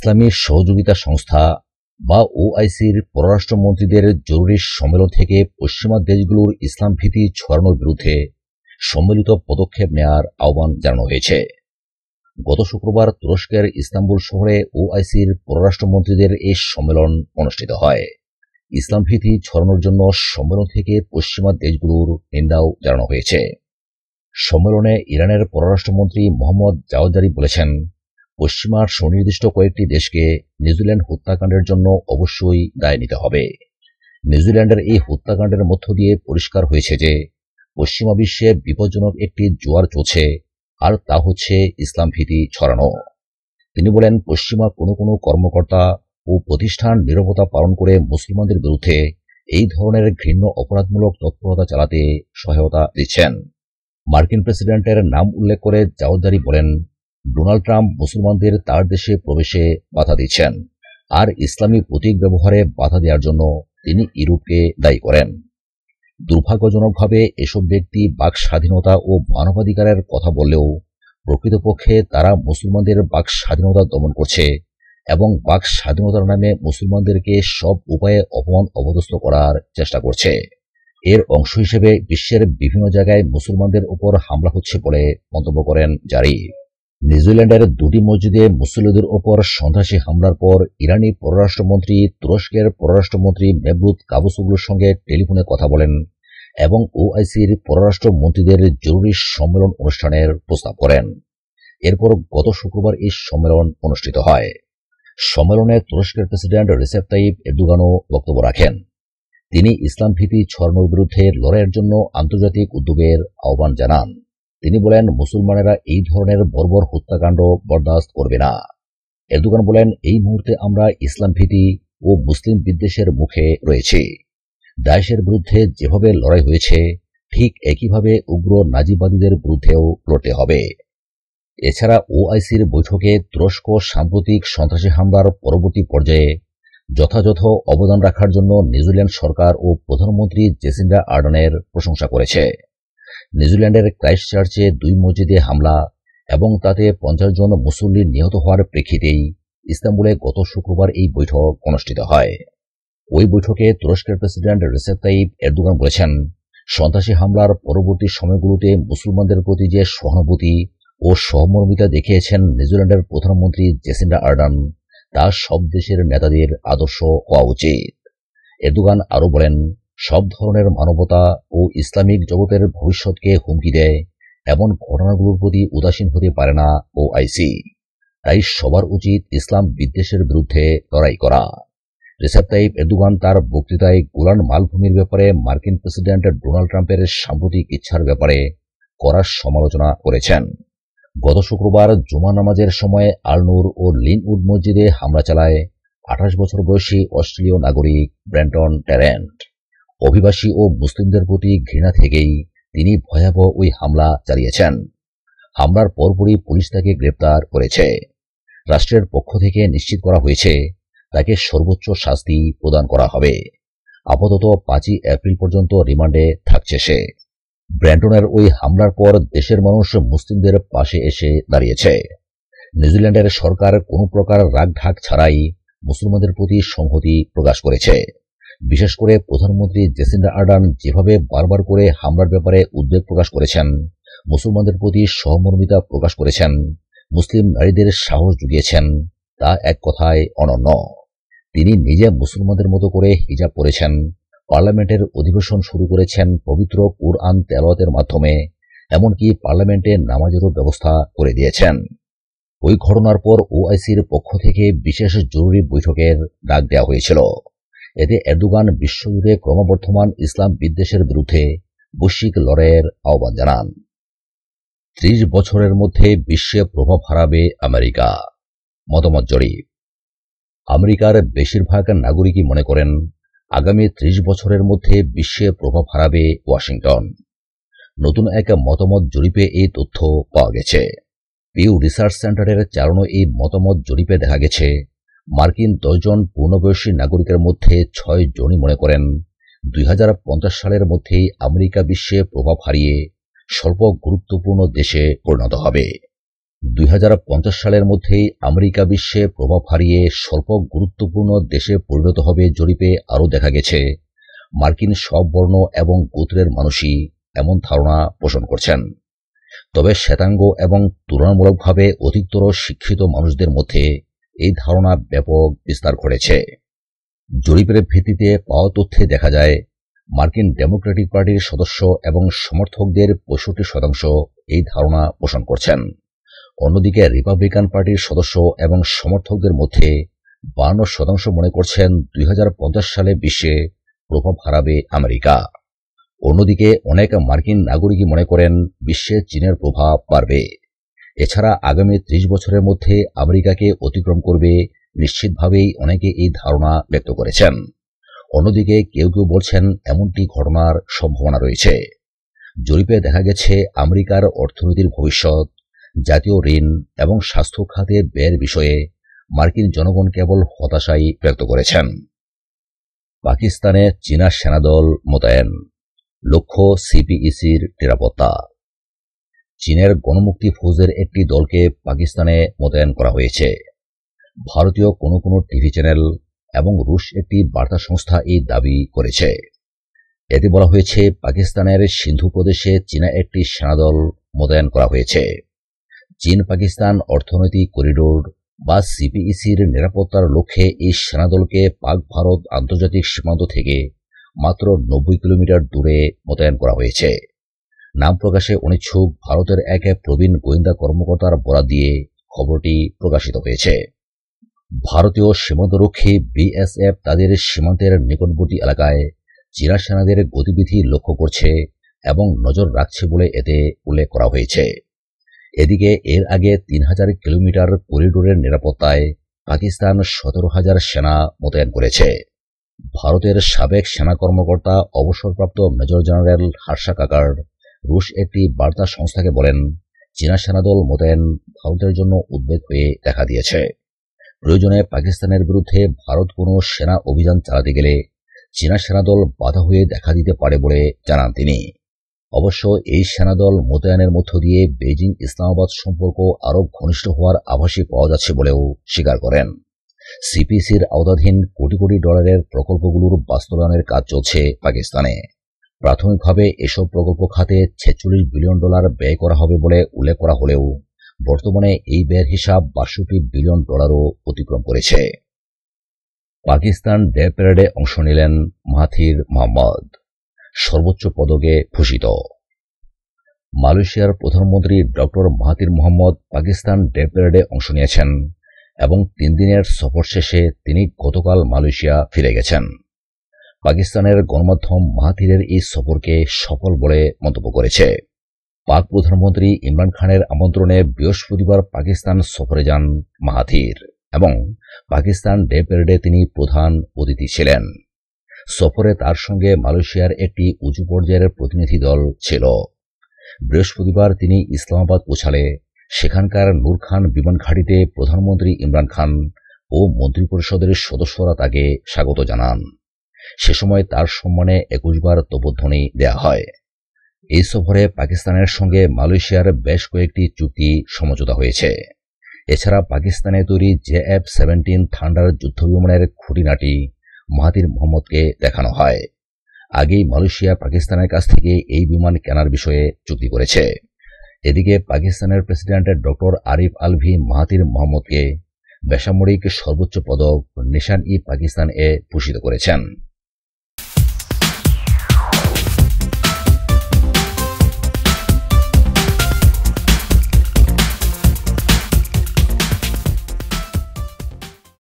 ইসলামী সহযোগিতা সংস্থা বা ওআইসির পররাষ্ট্রমন্ত্রীদের জরুরি সম্মেলন থেকে পশ্চিমা দেশগুলোর ইসলাম ভীতি ছড়ানোর বিরুদ্ধে সম্মিলিত পদক্ষেপ নেয়ার আহ্বান জানানো হয়েছে। গত শুক্রবার তুরস্কের ইস্তাম্বুল শহরে ওআইসির পররাষ্ট্রমন্ত্রীদের এই সম্মেলন অনুষ্ঠিত হয়। ইসলাম ভীতি ছড়ানোর জন্য সম্মেলন থেকে পশ্চিমা দেশগুলোর নিন্দাও জানানো হয়েছে। সম্মেলনে ইরানের পররাষ্ট্রমন্ত্রী মোহাম্মদ জাওয়াজারি বলেছেন পশ্চিমার সুনির্দিষ্ট কয়েকটি দেশকে নিউজিল্যান্ড হত্যাকাণ্ডের জন্য অবশ্যই দায় নিতে হবে। নিউজিল্যান্ডের এই হত্যাকাণ্ডের মধ্য দিয়ে পরিষ্কার হয়েছে যে, পশ্চিমা বিশ্বে বিপজ্জনক একটি জোয়ার চলছে, আর তা হচ্ছে ইসলাম ভীতি ছড়ানো। তিনি বলেন, পশ্চিমা কোনো কোনো কর্মকর্তা ও প্রতিষ্ঠান নিরবতা পালন করে মুসলমানদের বিরুদ্ধে এই ধরনের ঘৃণ্য অপরাধমূলক তৎপরতা চালাতে সহায়তা দিচ্ছেন। মার্কিন প্রেসিডেন্টের নাম উল্লেখ করে জাওয়াজারি বলেন ডোনাল্ড ট্রাম্প মুসলমানদের তার দেশে প্রবেশে বাধা দিচ্ছেন, আর ইসলামী প্রতীক ব্যবহারে বাধা দেওয়ার জন্য তিনি ইউরোপকে দায়ী করেন। দুর্ভাগ্যজনকভাবে এসব ব্যক্তি বাক স্বাধীনতা ও মানবাধিকারের কথা বললেও প্রকৃতপক্ষে তারা মুসলমানদের বাক স্বাধীনতা দমন করছে এবং বাক স্বাধীনতার নামে মুসলমানদেরকে সব উপায়ে অপমান অবদস্থ করার চেষ্টা করছে। এর অংশ হিসেবে বিশ্বের বিভিন্ন জায়গায় মুসলমানদের উপর হামলা হচ্ছে বলে মন্তব্য করেন জারি। নিউজিল্যান্ডের দুটি মসজিদে মুসল্লিদের ওপর সন্ত্রাসী হামলার পর ইরানি পররাষ্ট্রমন্ত্রী, তুরস্কের পররাষ্ট্রমন্ত্রী মেবরুদ কাবুসুগুলোর সঙ্গে টেলিফোনে কথা বলেন এবং ওআইসির পররাষ্ট্রমন্ত্রীদের জরুরি সম্মেলন অনুষ্ঠানের প্রস্তাব করেন। এরপর গত শুক্রবার এই সম্মেলন অনুষ্ঠিত হয়। সম্মেলনে তুরস্কের প্রেসিডেন্ট রিসেপ তাইব এরদুগানও বক্তব্য রাখেন। তিনি ইসলাম ভীতি ছড়ানোর বিরুদ্ধে লড়াইয়ের জন্য আন্তর্জাতিক উদ্যোগের আহ্বান জানান। তিনি বলেন, মুসলমানেরা এই ধরনের বর্বর হত্যাকাণ্ড বরদাস্ত করবে না। এরদোগান বলেন, এই মুহূর্তে আমরা ইসলাম ভীতি ও মুসলিম বিদ্বেষের মুখে রয়েছি। দায়েশের বিরুদ্ধে যেভাবে লড়াই হয়েছে, ঠিক একইভাবে উগ্র নাজিবাদীদের বিরুদ্ধেও লড়তে হবে। এছাড়া ওআইসির বৈঠকে তুরস্ক সাম্প্রতিক সন্ত্রাসী হামলার পরবর্তী পর্যায়ে যথাযথ অবদান রাখার জন্য নিউজিল্যান্ড সরকার ও প্রধানমন্ত্রী জেসিন্ডা আর্ডনের প্রশংসা করেছে। নিউজিল্যান্ডের ক্রাইস্ট চার্চে দুই মসজিদে হামলা এবং তাতে পঞ্চাশ জন মুসল্লি নিহত হওয়ার প্রেক্ষিতেই ইস্তাম্বুলে গত শুক্রবার এই বৈঠক অনুষ্ঠিত হয়। ওই বৈঠকে তুরস্কের প্রেসিডেন্ট রিসেপ তাইব এরদোগান বলেছেন, সন্ত্রাসী হামলার পরবর্তী সময়গুলোতে মুসলমানদের প্রতি যে সহানুভূতি ও সহমর্মিতা দেখিয়েছেন নিউজিল্যান্ডের প্রধানমন্ত্রী জেসিন্ডা আর্ডান, তা সব দেশের নেতাদের আদর্শ হওয়া উচিত। এরদোগান আরও বলেন সব ধরনের মানবতা ও ইসলামিক জগতের ভবিষ্যৎকে হুমকি দেয়, এমন ঘটনাগুলোর প্রতি উদাসীন হতে পারে না ও আইসি তাই সবার উচিত ইসলাম বিদ্বেষের বিরুদ্ধে লড়াই করা। রিসেপ তাইব এরদোগান তার বক্তৃতায় গোলান মালভূমির ব্যাপারে মার্কিন প্রেসিডেন্ট ডোনাল্ড ট্রাম্পের সাম্প্রতিক ইচ্ছার ব্যাপারে করার সমালোচনা করেছেন। গত শুক্রবার জুমা নামাজের সময় আলনুর ও লিনউড মসজিদে হামলা চালায় আঠাশ বছর বয়সী অস্ট্রেলীয় নাগরিক ব্র্যান্টন ট্যারেন্ট অভিবাসী ও মুসলিমদের প্রতি ঘৃণা থেকেই তিনি ভয়াবহ ওই হামলা চালিয়েছেন। হামলার পরপরই পুলিশ তাকে গ্রেপ্তার করেছে। রাষ্ট্রের পক্ষ থেকে নিশ্চিত করা হয়েছে, তাকে সর্বোচ্চ শাস্তি প্রদান করা হবে। আপাতত পাঁচই এপ্রিল পর্যন্ত রিমান্ডে থাকছে সে। ব্র্যান্টনের ওই হামলার পর দেশের মানুষ মুসলিমদের পাশে এসে দাঁড়িয়েছে। নিউজিল্যান্ডের সরকার কোনো প্রকার রাগঢাক ছাড়াই মুসলমানদের প্রতি সংহতি প্রকাশ করেছে। বিশেষ করে প্রধানমন্ত্রী জেসিন্ডা আর্ডান যেভাবে বারবার করে হামলার ব্যাপারে উদ্বেগ প্রকাশ করেছেন, মুসলমানদের প্রতি সহমর্মিতা প্রকাশ করেছেন, মুসলিম নারীদের সাহস জুগিয়েছেন, তা এক কথায় অনন্য। তিনি নিজে মুসলমানদের মতো করে হিজাব পরেছেন, পার্লামেন্টের অধিবেশন শুরু করেছেন পবিত্র কুরআন তেলাওয়াতের মাধ্যমে, এমনকি পার্লামেন্টে নামাজেরও ব্যবস্থা করে দিয়েছেন। ওই ঘটনার পর ওআইসির পক্ষ থেকে বিশেষ জরুরি বৈঠকের ডাক দেওয়া হয়েছিল। এতে এরদোগান বিশ্বজুড়ে ক্রমবর্ধমান ইসলাম বিদ্বেষের বিরুদ্ধে বৈশ্বিক লড়াইয়ের আহ্বান জানান। ত্রিশ বছরের মধ্যে বিশ্বে প্রভাব হারাবে আমেরিকা। মতামত জরিপ। আমেরিকার বেশিরভাগ নাগরিকই মনে করেন, আগামী ত্রিশ বছরের মধ্যে বিশ্বে প্রভাব হারাবে ওয়াশিংটন। নতুন এক মতামত জরিপে এই তথ্য পাওয়া গেছে। পিউ রিসার্চ সেন্টারের চালানো এই মতামত জরিপে দেখা গেছে মার্কিন দশজন পূর্ণবয়সী নাগরিকের মধ্যে ছয় জনই মনে করেন। দুই হাজার পঞ্চাশ সালের মধ্যেই আমেরিকা বিশ্বে প্রভাব হারিয়ে স্বল্প গুরুত্বপূর্ণ দেশে পরিণত হবে। দুই হাজার পঞ্চাশ সালের মধ্যেই আমেরিকা বিশ্বে প্রভাব হারিয়ে স্বল্প গুরুত্বপূর্ণ দেশে পরিণত হবে জরিপে আরও দেখা গেছে। মার্কিন সব বর্ণ এবং গোত্রের মানুষই এমন ধারণা পোষণ করছেন। তবে শ্বেতাঙ্গ এবং তুলনামূলকভাবে অধিকতর শিক্ষিত মানুষদের মধ্যে এই ধারণা ব্যাপক বিস্তার ঘটেছে জরিপের ভিত্তিতে পাওয়া তথ্যে দেখা যায়, মার্কিন ডেমোক্রেটিক পার্টির সদস্য এবং সমর্থকদের পঁয়ষট্টি শতাংশ এই ধারণা পোষণ করছেন। অন্যদিকে রিপাবলিকান পার্টির সদস্য এবং সমর্থকদের মধ্যে বান্ন শতাংশ মনে করছেন দুই হাজার পঞ্চাশ সালে বিশ্বে প্রভাব হারাবে আমেরিকা। অন্যদিকে অনেক মার্কিন নাগরিকই মনে করেন বিশ্বে চীনের প্রভাব বাড়বে। এছাড়া আগামী ত্রিশ বছরের মধ্যে আমেরিকাকে অতিক্রম করবে নিশ্চিতভাবেই অনেকে এই ধারণা ব্যক্ত করেছেন। অন্যদিকে কেউ কেউ বলছেন এমনটি ঘটনার সম্ভাবনা রয়েছে। জরিপে দেখা গেছে আমেরিকার অর্থনীতির ভবিষ্যৎ, জাতীয় ঋণ এবং স্বাস্থ্য খাতে ব্যয়ের বিষয়ে মার্কিন জনগণ কেবল হতাশাই ব্যক্ত করেছেন। পাকিস্তানে চীনা সেনাদল মোতায়েন, লক্ষ্য সিপিইসির নিরাপত্তা। চীনের গণমুক্তি ফৌজের একটি দলকে পাকিস্তানে মোতায়েন করা হয়েছে। ভারতীয় কোনো কোনো টিভি চ্যানেল এবং রুশ একটি বার্তা সংস্থা এই দাবি করেছে। এতে বলা হয়েছে, পাকিস্তানের সিন্ধু প্রদেশে চীনা একটি সেনাদল মোতায়েন করা হয়েছে। চীন, পাকিস্তান অর্থনৈতিক করিডোর বা সিপিইসির নিরাপত্তার লক্ষ্যে এই সেনাদলকে পাক ভারত আন্তর্জাতিক সীমান্ত থেকে মাত্র নব্বই কিলোমিটার দূরে মোতায়েন করা হয়েছে। নাম প্রকাশে অনিচ্ছুক ভারতের এক এক প্রবীণ গোয়েন্দা কর্মকর্তার বরাদ দিয়ে খবরটি প্রকাশিত হয়েছে। ভারতীয় সীমান্তরক্ষী বিএসএফ তাদের সীমান্তের নিকটবর্তী এলাকায় চীনা সেনাদের গতিবিধি লক্ষ্য করছে এবং নজর রাখছে বলে এতে উল্লেখ করা হয়েছে। এদিকে এর আগে তিন হাজার কিলোমিটার করিডোরের নিরাপত্তায় পাকিস্তান সতেরো হাজার সেনা মোতায়েন করেছে। ভারতের সাবেক সেনা কর্মকর্তা, অবসরপ্রাপ্ত মেজর জেনারেল হার্ষা কাকার রুশ একটি বার্তা সংস্থাকে বলেন, চীনা সেনাদল মোতায়েন ভারতের জন্য উদ্বেগ হয়ে দেখা দিয়েছে। প্রয়োজনে পাকিস্তানের বিরুদ্ধে ভারত কোনো সেনা অভিযান চালাতে গেলে চীনা সেনাদল বাধা হয়ে দেখা দিতে পারে বলে জানান তিনি। অবশ্য এই সেনাদল মোতায়েনের মধ্য দিয়ে বেজিং ইসলামাবাদ সম্পর্ক আরও ঘনিষ্ঠ হওয়ার আভাসই পাওয়া যাচ্ছে বলেও স্বীকার করেন। সিপিসির আওতাধীন কোটি কোটি ডলারের প্রকল্পগুলোর বাস্তবায়নের কাজ চলছে পাকিস্তানে। প্রাথমিকভাবে এসব প্রকল্প খাতে ছেচল্লিশ বিলিয়ন ডলার ব্যয় করা হবে বলে উল্লেখ করা হলেও বর্তমানে এই ব্যয়ের হিসাব বাষট্টি বিলিয়ন ডলারও অতিক্রম করেছে। পাকিস্তান ডে প্যারেডে অংশ নিলেন মাহাথির মোহাম্মদ, সর্বোচ্চ পদকে ভূষিত। মালয়েশিয়ার প্রধানমন্ত্রী doctor Mahathir Mohamad Pakistan day প্যারেডে অংশ নিয়েছেন এবং তিন দিনের সফর শেষে তিনি গতকাল মালয়েশিয়া ফিরে গেছেন। পাকিস্তানের গণমাধ্যম মাহাতিরের এই সফরকে সফল বলে মন্তব্য করেছে। পাক প্রধানমন্ত্রী ইমরান খানের আমন্ত্রণে বৃহস্পতিবার পাকিস্তান সফরে যান মাহাথির এবং পাকিস্তান ডে প্যারেডে তিনি প্রধান অতিথি ছিলেন। সফরে তার সঙ্গে মালয়েশিয়ার একটি উঁচু পর্যায়ের প্রতিনিধি দল ছিল। বৃহস্পতিবার তিনি ইসলামাবাদ পৌঁছালে সেখানকার নূর খান বিমান ঘাঁটিতে প্রধানমন্ত্রী ইমরান খান ও মন্ত্রিপরিষদের সদস্যরা তাকে স্বাগত জানান। সে সময় তার সম্মানে একুশবার তোপধ্বনি দেয়া হয়। এই সফরে পাকিস্তানের সঙ্গে মালয়েশিয়ার বেশ কয়েকটি চুক্তি সমঝোতা হয়েছে। এছাড়া পাকিস্তানে তৈরি জে এফ সেভেন্টিন থান্ডার যুদ্ধবিমানের খুঁটিনাটি মাহাতির মোহাম্মদকে দেখানো হয়। আগেই মালয়েশিয়া পাকিস্তানের কাছ থেকে এই বিমান কেনার বিষয়ে চুক্তি করেছে। এদিকে পাকিস্তানের president doctor Arif Alvi Mahathir মোহাম্মদকে বেসামরিক সর্বোচ্চ পদক নিশান ই পাকিস্তান এ ভূষিত করেছেন।